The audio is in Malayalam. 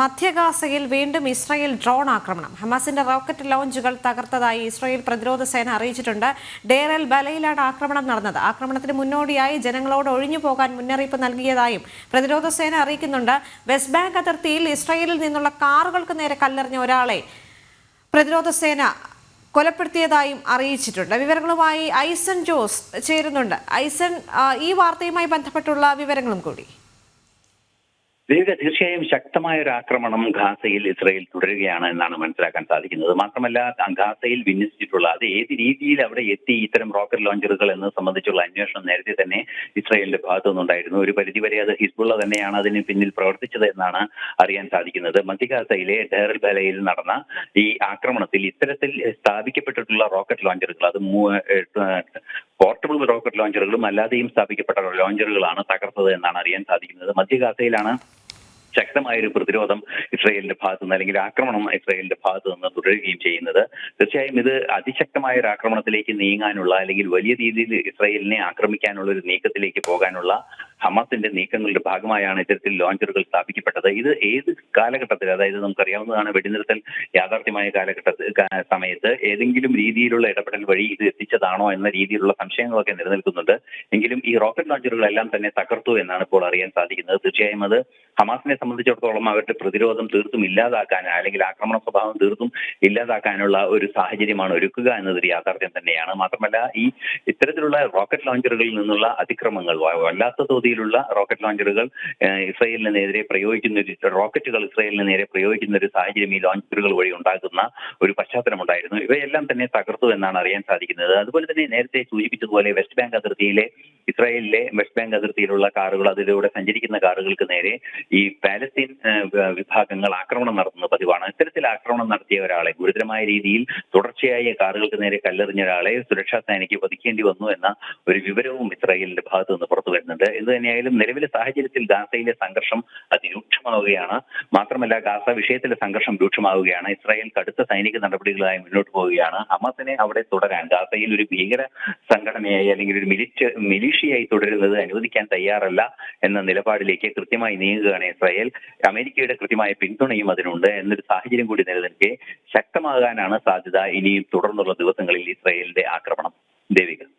മധ്യഗാസയിൽ വീണ്ടും ഇസ്രായേൽ ഡ്രോൺ ആക്രമണം. ഹമാസിന്റെ റോക്കറ്റ് ലോഞ്ചുകൾ തകർത്തതായി ഇസ്രായേൽ പ്രതിരോധ സേന അറിയിച്ചിട്ടുണ്ട്. ഡേറൽ ബലയിലാണ് ആക്രമണം നടന്നത്. ആക്രമണത്തിന് മുന്നോടിയായി ജനങ്ങളോട് ഒഴിഞ്ഞു പോകാൻ മുന്നറിയിപ്പ് നൽകിയതായും പ്രതിരോധ സേന അറിയിക്കുന്നുണ്ട്. വെസ്റ്റ് ബാങ്ക് അതിർത്തിയിൽ ഇസ്രായേലിൽ നിന്നുള്ള കാറുകൾക്ക് നേരെ കല്ലെറിഞ്ഞ ഒരാളെ പ്രതിരോധ സേന കൊലപ്പെടുത്തിയതായും അറിയിച്ചിട്ടുണ്ട്. വിവരങ്ങളുമായി ഐസൻ ജോസ് ചേരുന്നുണ്ട്. ഐസൻ ഈ വാർത്തയുമായി ബന്ധപ്പെട്ടുള്ള വിവരങ്ങളും കൂടി. ദീർഘ തീർച്ചയായും ശക്തമായ ഒരു ആക്രമണം ഖാസയിൽ ഇസ്രയേൽ തുടരുകയാണ് എന്നാണ് മനസ്സിലാക്കാൻ സാധിക്കുന്നത്. മാത്രമല്ല ഖാസയിൽ വിന്യസിച്ചിട്ടുള്ള അത് ഏത് രീതിയിൽ അവിടെ എത്തി ഇത്തരം റോക്കറ്റ് ലോഞ്ചറുകൾ എന്നത് സംബന്ധിച്ചുള്ള അന്വേഷണം നേരത്തെ തന്നെ ഇസ്രയേലിന്റെ ഭാഗത്തു നിന്നുണ്ടായിരുന്നു ഒരു പരിധിവരെ അത് ഹിസ്ബുള്ള തന്നെയാണ് അതിന് പിന്നിൽ പ്രവർത്തിച്ചത് എന്നാണ് അറിയാൻ സാധിക്കുന്നത്. മധ്യ ഖാസയിലെ ഡെഹർ ബലയിൽ നടന്ന ഈ ആക്രമണത്തിൽ ഇത്തരത്തിൽ സ്ഥാപിക്കപ്പെട്ടിട്ടുള്ള റോക്കറ്റ് ലോഞ്ചറുകൾ അത് പോർട്ടബിൾ റോക്കറ്റ് ലോഞ്ചറുകളും അല്ലാതെയും സ്ഥാപിക്കപ്പെട്ട ലോഞ്ചറുകളാണ് തകർത്തത് എന്നാണ് അറിയാൻ സാധിക്കുന്നത്. മധ്യ ഗാസയിലാണ് ശക്തമായ ഒരു പ്രതിരോധം ഇസ്രായേലിന്റെ ഭാഗത്തു നിന്ന് അല്ലെങ്കിൽ ആക്രമണം ഇസ്രായേലിന്റെ ഭാഗത്തു നിന്ന് തുടരുകയും ചെയ്യുന്നത്. തീർച്ചയായും ഇത് അതിശക്തമായ ഒരു ആക്രമണത്തിലേക്ക് നീങ്ങാനുള്ള അല്ലെങ്കിൽ വലിയ രീതിയിൽ ഇസ്രയേലിനെ ആക്രമിക്കാനുള്ള ഒരു നീക്കത്തിലേക്ക് പോകാനുള്ള ഹമാസിന്റെ നീക്കങ്ങളുടെ ഭാഗമായാണ് ഇത്തരത്തിൽ ലോഞ്ചറുകൾ സ്ഥാപിക്കപ്പെട്ടത്. ഇത് ഏത് കാലഘട്ടത്തിൽ അതായത് നമുക്കറിയാവുന്നതാണ് വെടിനിർത്തൽ യാഥാർത്ഥ്യമായ കാലഘട്ടത്തിൽ സമയത്ത് ഏതെങ്കിലും രീതിയിലുള്ള ഇടപെടൽ വഴി ഇത് എത്തിച്ചതാണോ എന്ന രീതിയിലുള്ള സംശയങ്ങളൊക്കെ നിലനിൽക്കുന്നുണ്ട്. എങ്കിലും ഈ റോക്കറ്റ് ലോഞ്ചറുകളെല്ലാം തന്നെ തകർത്തു എന്നാണ് ഇപ്പോൾ അറിയാൻ സാധിക്കുന്നത്. തീർച്ചയായും അത് ഹമാസിനെ സംബന്ധിച്ചിടത്തോളം അവരുടെ പ്രതിരോധം തീർത്തും ഇല്ലാതാക്കാൻ അല്ലെങ്കിൽ ആക്രമണ സ്വഭാവം തീർത്തും ഇല്ലാതാക്കാനുള്ള ഒരു സാഹചര്യമാണ് ഒരുക്കുക എന്നതൊരു യാഥാർത്ഥ്യം തന്നെയാണ്. മാത്രമല്ല ഈ ഇത്തരത്തിലുള്ള റോക്കറ്റ് ലോഞ്ചറുകളിൽ നിന്നുള്ള അതിക്രമങ്ങൾ വല്ലാത്ത തോതിലുള്ള റോക്കറ്റ് ലോഞ്ചറുകൾ ഇസ്രയേലിന് നേരെ പ്രയോഗിക്കുന്ന ഒരു റോക്കറ്റുകൾ ഇസ്രയേലിന് നേരെ പ്രയോഗിക്കുന്ന ഒരു സാഹചര്യം ഈ ലോഞ്ചറുകൾ വഴി ഉണ്ടാകുന്ന ഒരു പശ്ചാത്തലമുണ്ടായിരുന്നു. ഇവയെല്ലാം തന്നെ തകർത്തു എന്നാണ് അറിയാൻ സാധിക്കുന്നത്. അതുപോലെ തന്നെ നേരത്തെ സൂചിപ്പിച്ചതുപോലെ വെസ്റ്റ് ബാങ്ക് അതിർത്തിയിലെ ഇസ്രായേലിലെ വെസ്റ്റ് ബാങ്ക് അതിർത്തിയിലുള്ള കാറുകൾ അതിലൂടെ സഞ്ചരിക്കുന്ന കാറുകൾക്ക് നേരെ ഈ പാലസ്തീൻ വിഭാഗങ്ങൾ ആക്രമണം നടത്തുന്ന പതിവാണ്. ഇത്തരത്തിൽ ആക്രമണം നടത്തിയ ഒരാളെ ഗുരുതരമായ രീതിയിൽ തുടർച്ചയായി കാറുകൾക്ക് നേരെ കല്ലെറിഞ്ഞ ഒരാളെ സുരക്ഷാ സേനയ്ക്ക് വധിക്കേണ്ടി വന്നു എന്ന ഒരു വിവരവും ഇസ്രായേലിന്റെ ഭാഗത്തു നിന്ന് പുറത്തു വരുന്നുണ്ട്. ഇത് തന്നെയായാലും നിലവിലെ സാഹചര്യത്തിൽ ഗാസയിലെ സംഘർഷം അതിരൂക്ഷമാവുകയാണ്. മാത്രമല്ല ഗാസ വിഷയത്തിലെ സംഘർഷം രൂക്ഷമാവുകയാണ്. ഇസ്രായേൽ കടുത്ത സൈനിക നടപടികളായി മുന്നോട്ട് പോവുകയാണ്. ഹമാസിനെ അവിടെ തുടരാൻ ഗാസയിൽ ഒരു ഭീകര സംഘടനയായി അല്ലെങ്കിൽ ഒരു മിലിറ്റ മിലീഷ്യയായി തുടരുന്നത് അനുവദിക്കാൻ തയ്യാറല്ല എന്ന നിലപാടിലേക്ക് കൃത്യമായി നീങ്ങുകയാണ് ഇസ്രായേൽ. അമേരിക്കയുടെ കൃത്യമായ പിന്തുണയും അതിനുണ്ട്. എന്നൊരു സാഹചര്യം കൂടി നിലനിൽക്കെ ശക്തമാകാനാണ് സാധ്യത ഇനിയും തുടർന്നുള്ള ദിവസങ്ങളിൽ ഇസ്രായേലിന്റെ ആക്രമണം. ദേവിക.